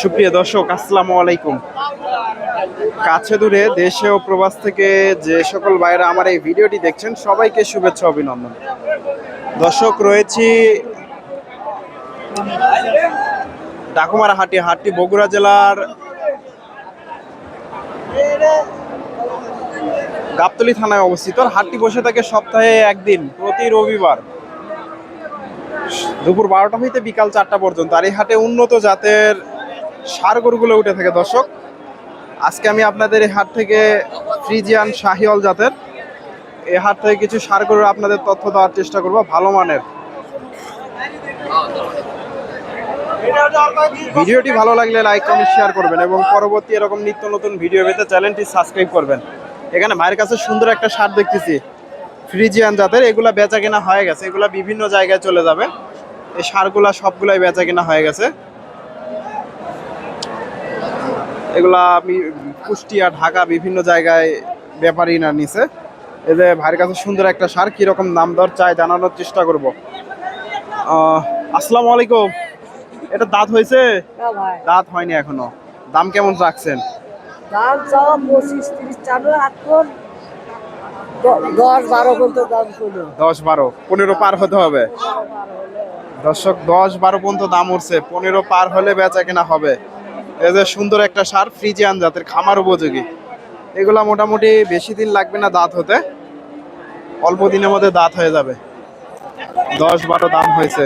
সুপ্রিয় দর্শক, আসসালামু আলাইকুম। কাছে দূরে দেশে ও প্রবাস থেকে যে সকল ভাইরা আমার এই ভিডিওটি দেখছেন, সবাইকে শুভেচ্ছা, অভিনন্দন। দর্শক, রয়েছি ডাকুমারা হাটি, হাটটি বগুড়া জেলার গাবতলি থানায় অবস্থিত। হাটটি বসে থাকে সপ্তাহে একদিন, প্রতি রবিবার। দুপুর বারোটা হইতে বিকাল চারটা পর্যন্ত। আর এই হাটে উন্নত জাতের সার গরুগুলো উঠে থাকে, দর্শক। আজকে আমি আপনাদের এই হাট থেকে ফ্রিজিয়ান শাহিওল জাতের এই হাট থেকে কিছু সার গরুর আপনাদের তথ্য দেওয়ার চেষ্টা করব, ভালো মানের। ভিডিওটি ভালো লাগলে লাইক, কমেন্ট শেয়ার করবেন এবং পরবর্তী এরকম নিত্য নতুন ভিডিও পেতে চ্যানেলটি সাবস্ক্রাইব করবেন। এখানে ভাইয়ের কাছে সুন্দর একটা সার দেখতেছি। ফ্রিজিয়ান জাতের এগুলা বেচা কেনা হয়ে গেছে। এগুলা বিভিন্ন জায়গায় চলে যাবে। এই সারগুলা সবগুলাই বেচা কেনা হয়ে গেছে। এগুলা আমি কুষ্টিয়া ঢাকা বিভিন্ন জায়গায় ব্যাপারী না নিছে। এই যে ভাইয়ের কাছে সুন্দর একটা সার কীরকম দাম দর চাই জানানোর চেষ্টা করব। আহ, আসসালামু আলাইকুম। এটা দাঁত হয়েছে? দাঁত হয়নি এখনও। দাম কেমন রাখছেন? দাম চাওয়া পঁচিশ তিরিশ দ- দশ বারো পনেরো পার হতে হবে। দর্শক, দশ বারো পর্যন্ত দাম উঠছে, পনেরো পার হলে বেচা কেনা হবে। যে সুন্দর একটা সার, ফ্রিজিয়ান জাতের খামার উপযোগী। এগুলা মোটামুটি বেশি দিন লাগবে না দাঁত হতে। অল্প দিনের মধ্যে দাঁত হয়ে যাবে। দশ বারো দাম হয়েছে।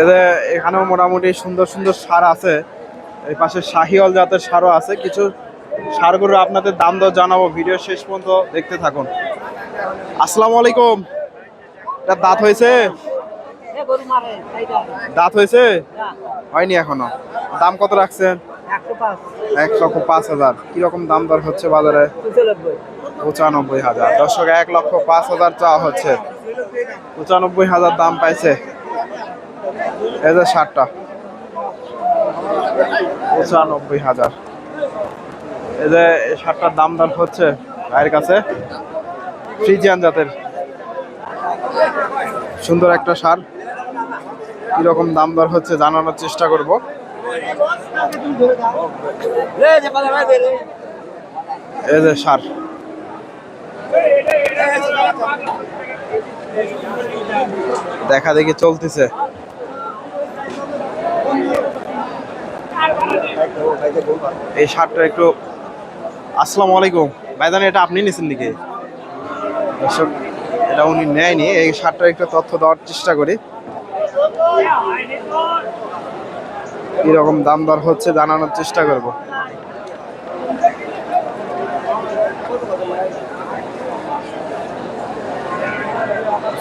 এদের এখানেও মোটামুটি সুন্দর সুন্দর সার আছে। এই পাশে শাহিওল জাতের সারও আছে। কিছু সারগুলো আপনাদের দাম দর জানাব। ভিডিও শেষ পর্যন্ত দেখতে থাকুন। আসসালামু আলাইকুম। এটা দাঁত হয়েছে? দাঁত হয়েছে? হয়নি এখনও। দাম কত রাখছেন? এক লক্ষ পাঁচ হাজার। কীরকম দাম দর হচ্ছে বাজারে? পঁচানব্বই। হাজার। দর্শক এক লক্ষ পাঁচ হাজার চাওয়া হচ্ছে। পঁচানব্বই হাজার দাম পাইছে। এই যে ষাটটা। পঁচানব্বই হাজার। এই যে এই ষাটটার দাম দর হচ্ছে ভাইয়ের কাছে। ফ্রিজিয়ান জাতের। সুন্দর একটা সার। কীরকম দাম দর হচ্ছে জানানোর চেষ্টা করব। এই যে সার। দেখা দেখি চলতেছে। এই সারটা একটু আসসালামু আলাইকুম। ভাইদান এটা আপনি নিছেন নাকি? এটা উনি নেয়নি। এই শার্টটা একটু তথ্য দেওয়ার চেষ্টা করি। কীরকম দাম দর হচ্ছে জানানোর চেষ্টা করব।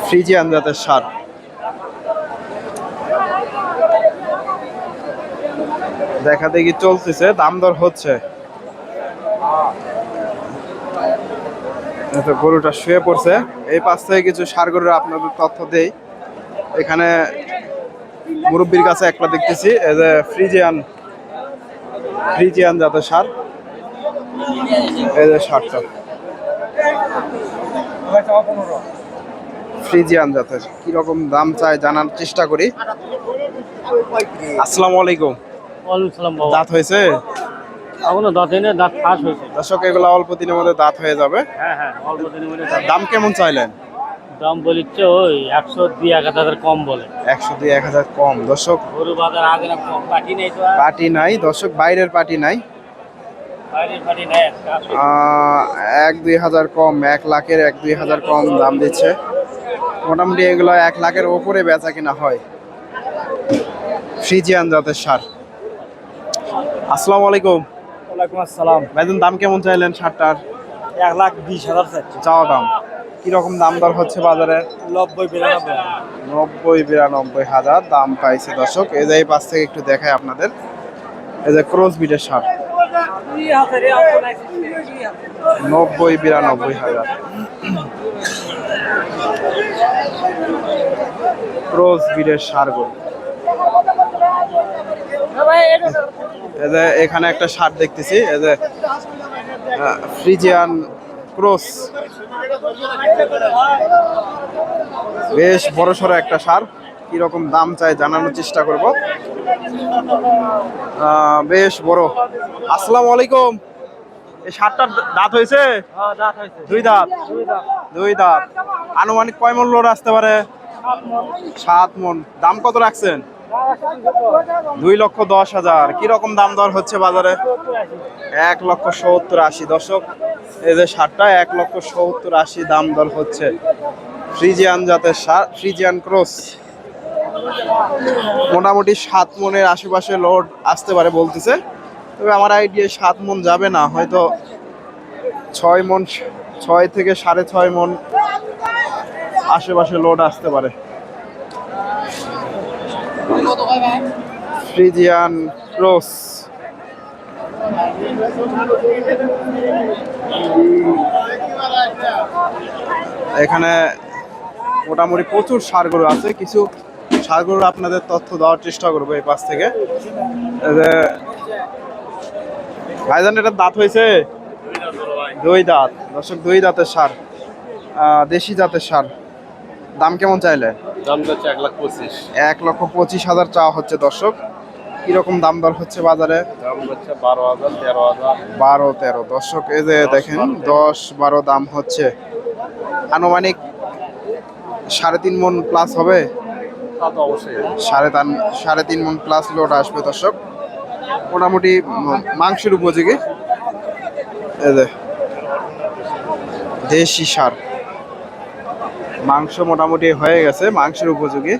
ফ্রিজিয়ান জাতের সার দেখা দেখি চলতেছে, দাম দর হচ্ছে। তো গরুটা শুয়ে পড়ছে। এই পাশ থেকে কিছু সার গরুর আপনাদের তথ্য দেই। এখানে মুরব্বীর কাছে একটা দেখতেছি এই যে ফ্রিজিয়ান ফ্রিজিয়ান জাতের সার। এই যে সারটা। ফ্রিজিয়ান জাতের। কীরকম দাম চাই জানার চেষ্টা করি। আসসালামু আলাইকুম। দাঁত হয়েছে? এখনও দাঁত এনে দাঁত ফাঁস হয়েছে। দর্শক এগুলো অল্প দিনের মধ্যে দাঁত হয়ে যাবে। হ্যাঁ হ্যাঁ অল্প দিনের মধ্যে দাম কেমন চাইলেন? দাম বলিচ্ছে ওই একশো দুই এক হাজার কম বলে। একশো দুই এক হাজার কম। দর্শক গরু বাজার আগে না কম পাটি নেই তো পার্টি নাই। দর্শক বাইরের পার্টি নাই। পাটি এক দুই হাজার কম এক লাখের এক দুই হাজার কম দাম দিচ্ছে। মোটামুটি এগুলো এক লাখের ওপরে বেচা কিনা হয়। ফ্রিজিয়ান জাতের সার। আসসালামু আলাইকুম। ওয়ালাইকুম আসসালাম। ভাইজান দাম কেমন চাইলেন সারটার? এক লাখ বিশ হাজার চাওয়া দাম। কীরকম দাম দর হচ্ছে বাজারে? নব্বই বিরানব্বই। নব্বই বিরানব্বই হাজার দাম পাইছে দর্শক। এই যে পাশ থেকে একটু দেখায় আপনাদের। এই যে ক্রস বিটের সার। নব্বই বিরানব্বই হাজার। ক্রস বিটের সার এখানে একটা সার দেখতেছি এই যে ফ্রিজিয়ান ক্রস বেশ বড় সড়ো একটা সার কীরকম দাম চাই জানানোর চেষ্টা করব। বেশ বড়। আসসালামু আলাইকুম। এই সারটার দাঁত হয়েছে? দুই দাঁত? দুই দাঁত। আনুমানিক কয় মূল্য আসতে পারে? সাত মন। দাম কত রাখছেন? দুই লক্ষ দশ হাজার। কীরকম দাম দর হচ্ছে বাজারে? এক লক্ষ সত্তর আশি। দশক এই যে সারটা এক লক্ষ সত্তর আশি দাম দর হচ্ছে। ফ্রিজিয়ান জাতের সার ফ্রিজিয়ান ক্রস। মোটামুটি সাত মনের আশেপাশে লোড আসতে পারে বলতেছে। তবে আমার আইডিয়া সাত মন যাবে না, হয়তো ছয় মন, ছয় থেকে সাড়ে ছয় মন আশেপাশে লোড আসতে পারে। Friesian cross. এখানে মোটামুটি প্রচুর সার গরু আছে। কিছু সার গরু আপনাদের তথ্য দেওয়ার চেষ্টা করব এই পাশ থেকে। ভাইজান এটার দাঁত হয়েছে? দুই দাঁত। দর্শক দুই দাঁতের সার। আহ, দেশি জাতের সার। দাম কেমন চাইলে? দাম যাচ্ছে এক লাখ পঁচিশ। এক লক্ষ পঁচিশ হাজার চাওয়া হচ্ছে দর্শক। কীরকম দাম দর হচ্ছে বাজারে? দাম বারো হাজার তেরো হাজার। বারো তেরো। দর্শক এই যে দেখেন দশ বারো দাম হচ্ছে। আনুমানিক সাড়ে তিন মন প্লাস হবে? সাড়ে তিন সাড়ে তিন মন প্লাস লোড আসবে দর্শক। মোটামুটি মাংসের উপযোগী। এই যে দেশি সার। মাংস মোটামুটি হয়ে গেছে, মাংসের উপযোগী।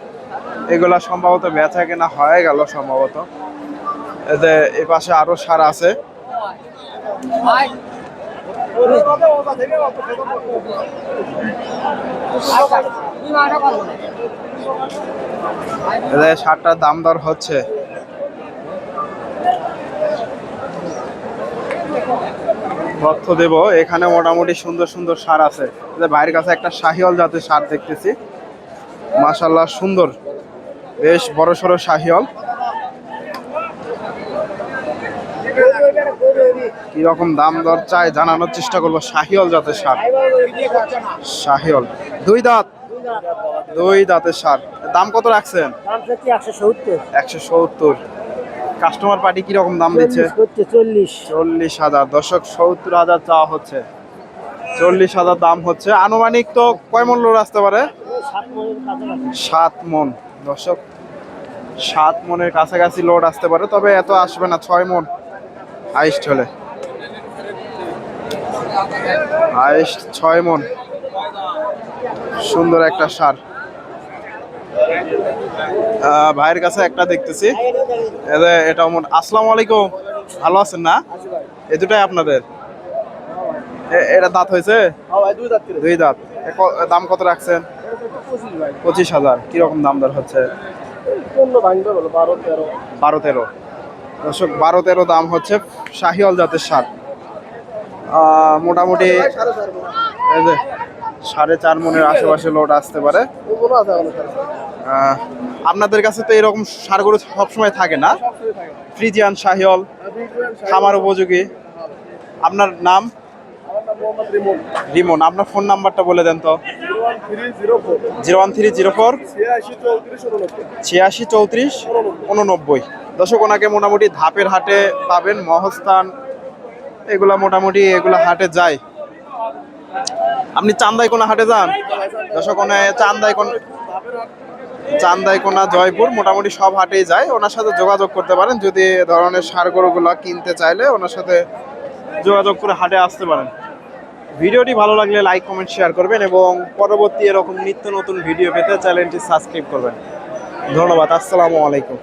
এগুলা সম্ভবত বেচা কেনা হয়ে গেল সম্ভবত। যে এ পাশে আরও সার আছে। সারটার দাম দর হচ্ছে। তথ্য দেব। এখানে মোটামুটি সুন্দর সুন্দর সার আছে। ভাইয়ের কাছে একটা শাহিওয়াল জাতের সার দেখতেছি। মাশাল্লাহ সুন্দর। বেশ বড় সড়ো শাহিওয়াল। কীরকম দাম দর চাই জানানোর চেষ্টা করব। শাহিওয়াল জাতের সার। শাহিওয়াল। দুই দাঁত। দুই দাঁতের সার। দাম কত রাখছেন? একশো সত্তর। একশো সত্তর। কাস্টমার পার্টি কীরকম দাম দিচ্ছে? চল্লিশ চল্লিশ। হাজার। দশক সত্তর হাজার চাওয়া হচ্ছে। চল্লিশ হাজার দাম হচ্ছে। আনুমানিক তো কয় মূল্য আসতে পারে? সাত মন। দর্শক সাত মনের কাছাকাছি লোড আসতে পারে তবে এত আসবে না ছয় মন। হাইস্ট হলে। হাইস্ট ছয় মন। সুন্দর একটা সার। ভাইয়ের কাছে একটা দেখতেছি। এটা আসসালামু আলাইকুম। ভালো আছেন না? এই দুটাই আপনাদের? এটা দাঁত হয়েছে? দুই দাঁত দাম কত রাখছেন? পঁচিশ হাজার। কীরকম দাম দর হচ্ছে? বারো তেরো। দর্শক বারো তেরো দাম হচ্ছে শাহিওয়াল জাতের সার। মোটামুটি সাড়ে চার মনের। আশেপাশে লোড আসতে পারে। আপনাদের কাছে তো এরকম সারগুলো সবসময় থাকে না? ফ্রিজিয়ান শাহিওয়াল খামার উপযোগী। আপনার নাম? রিমন। আপনার ফোন নাম্বারটা বলে দেন তো। Zero one three zero four. ছিয়াশি চৌত্রিশ উননব্বই। দর্শক, ওনাকে মোটামুটি ধাপের হাটে পাবেন, মহস্থান। এগুলা মোটামুটি এগুলা হাটে যায়। আপনি চান্দাই কোনা হাটে যান? দর্শক চান্দাই কোন চান্দাই কোনা জয়পুর মোটামুটি সব হাটেই যায়। ওনার সাথে যোগাযোগ করতে পারেন, যদি এ ধরনের সার গরুগুলো কিনতে চাইলে ওনার সাথে যোগাযোগ করে হাটে আসতে পারেন। ভিডিওটি ভালো লাগলে লাইক, কমেন্ট, শেয়ার করবেন এবং পরবর্তী এরকম নিত্য নতুন ভিডিও পেতে চ্যানেলটি সাবস্ক্রাইব করবেন। ধন্যবাদ, আসসালামু আলাইকুম।